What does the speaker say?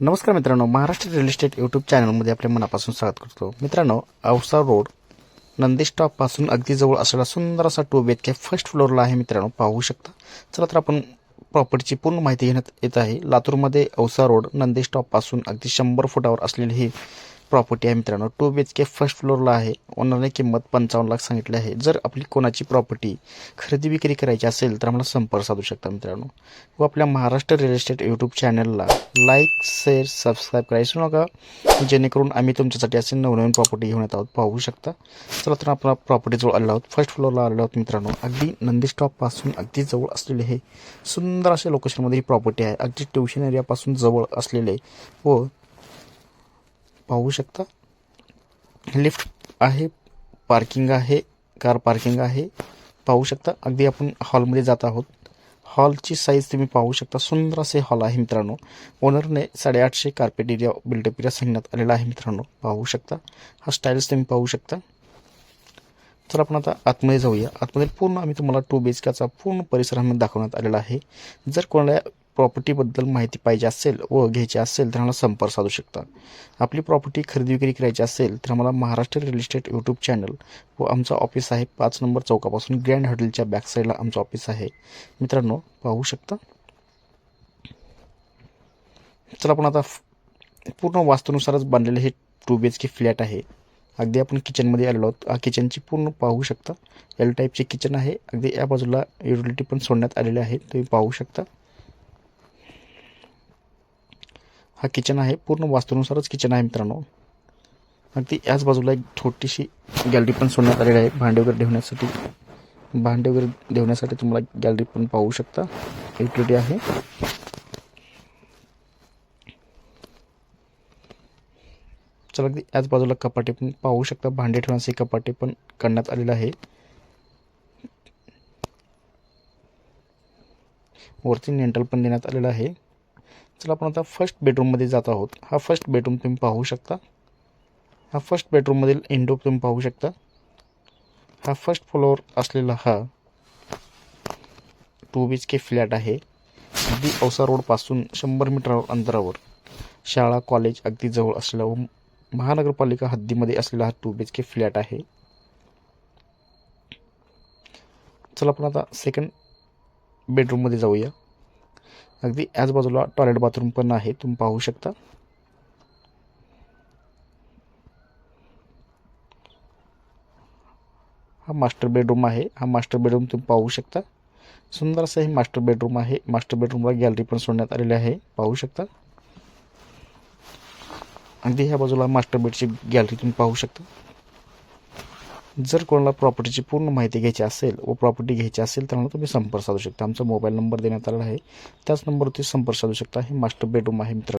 नमस्कार मित्रांनो Maharashtra real estate YouTube चॅनलमध्ये आपल्या मनापासून स्वागत करतो. मित्रांनो औसा रोड नंदी स्टॉपपासून अगदी जवळ असलेला सुंदर असा टू बी के फर्स्ट फ्लोअरला आहे मित्रांनो पाहू शकता. चला तर आपण प्रॉपर्टीची पूर्ण माहिती घेण्यात येत आहे. लातूरमध्ये औसा रोड नंदी स्टॉपपासून अगदी शंभर फुटावर असलेली ही प्रॉपर्टी आहे मित्रांनो. Two B H K first फ्लोअरला आहे. ओनरने किंमत पंचावन्न लाख सांगितली आहे. जर आपली कोणाची प्रॉपर्टी खरेदी विक्री करायची असेल तर आम्हाला संपर्क साधू शकता मित्रांनो. व आपल्या महाराष्ट्र रिअल इस्टेट यूट्यूब चॅनलला लाईक शेअर सबस्क्राईब करायचं नका. जेणेकरून आम्ही तुमच्यासाठी असे नवनवीन प्रॉपर्टी घेऊन येत आहोत. पाहू शकता. चला तर आपण प्रॉपर्टीजवळ आलो आहोत. फर्स्ट फ्लोअरला आलो आहोत मित्रांनो. अगदी नंदी स्टॉपपासून अगदी जवळ असलेले हे सुंदर अशा लोकेशनमध्ये ही प्रॉपर्टी आहे. अगदी ट्युशन एरियापासून जवळ असलेले व पाहू शकता. लिफ्ट आहे पार्किंग आहे कार पार्किंग आहे. पाहू शकता अगदी आपण हॉलमध्ये जात आहोत. हॉलची साईज तुम्ही पाहू शकता. सुंदर असे हॉल आहे मित्रांनो. ओनरने साडेआठशे carpet area built up area सांगण्यात आलेला आहे मित्रांनो. पाहू शकता. हा स्टाईल्स तुम्ही पाहू शकता. तर आपण आता आतमध्ये जाऊया. आतमध्ये पूर्ण आम्ही तुम्हाला टू बी एच केचा पूर्ण परिसर आम्ही दाखवण्यात आलेला आहे. जर कोणाला प्रॉपर्टीबद्दल माहिती पाहिजे असेल व घ्यायची असेल तर आम्हाला संपर्क साधू शकता आपली प्रॉपर्टी खरेदी विक्री करायची असेल तर आम्हाला Maharashtra real estate YouTube channel व आमचं ऑफिस आहे पाच नंबर चौकापासून ग्रँड हॉटेलच्या बॅक साईडला आमचं ऑफिस आहे. मित्रांनो पाहू शकता? चला आपण आता पूर्ण वास्तूनुसारच बांधलेले हे two B H K flat आहे. अगदी आपण किचनमध्ये आलेलो आहोत. किचनची पूर्ण पाहू शकता. एल टाईपचे किचन आहे. अगदी या बाजूला युटिलिटी पण सोडण्यात आलेले आहे. तुम्ही पाहू शकता. हा किचन आहे. पूर्ण वास्तूनुसारच किचन आहे मित्रांनो. अगदी याच बाजूला एक छोटीशी गॅलरी पण सोडण्यात आलेली आहे. भांडे वगैरे ठेवण्यासाठी. भांडे वगैरे ठेवण्यासाठी तुम्हाला गॅलरी पण पाहू शकता. युटिलिटी आहे. चला अगदी याच बाजूला कपाटे पण पाहू शकता. भांडे ठेवण्यासाठी कपाटे पण करण्यात आलेलं आहे. वरती नेंटल पण देण्यात आलेलं आहे. चला आपण आता फर्स्ट बेडरूममध्ये जात आहोत. हा फर्स्ट बेडरूम तुम्ही पाहू शकता. हा फर्स्ट बेडरूममधील इंडो तुम्ही पाहू शकता. हा फर्स्ट फ्लोअर असलेला हा two B H K flat आहे. अगदी औसा रोडपासून शंभर मीटर अंतरावर. शाळा कॉलेज अगदी जवळ असलेला व महानगरपालिका हद्दीमध्ये असलेला हा two B H K flat आहे. चला आपण आता सेकंड बेडरूममध्ये जाऊया. अगदी याच बाजूला टॉयलेट बाथरूम पण आहे तुम्ही पाहू शकता. हा मास्टर बेडरूम आहे हा मास्टर बेडरूम तुम्ही पाहू शकता. सुंदर असं हे मास्टर बेडरूम आहे मास्टर बेडरूमला गॅलरी पण सोडण्यात आलेली आहे पाहू शकता. अगदी ह्या बाजूला मास्टर बेडची गॅलरी तुम्ही पाहू शकता. जर कोणाला प्रॉपर्टीची पूर्ण माहिती घ्यायची असेल व प्रॉपर्टी घ्यायची असेल तर तुम्ही संपर्क साधू शकता. आमचा मोबाईल नंबर देण्यात आला आहे. त्याच नंबरवरती संपर्क साधू शकता. हे मास्टर बेडरूम आहे मित्र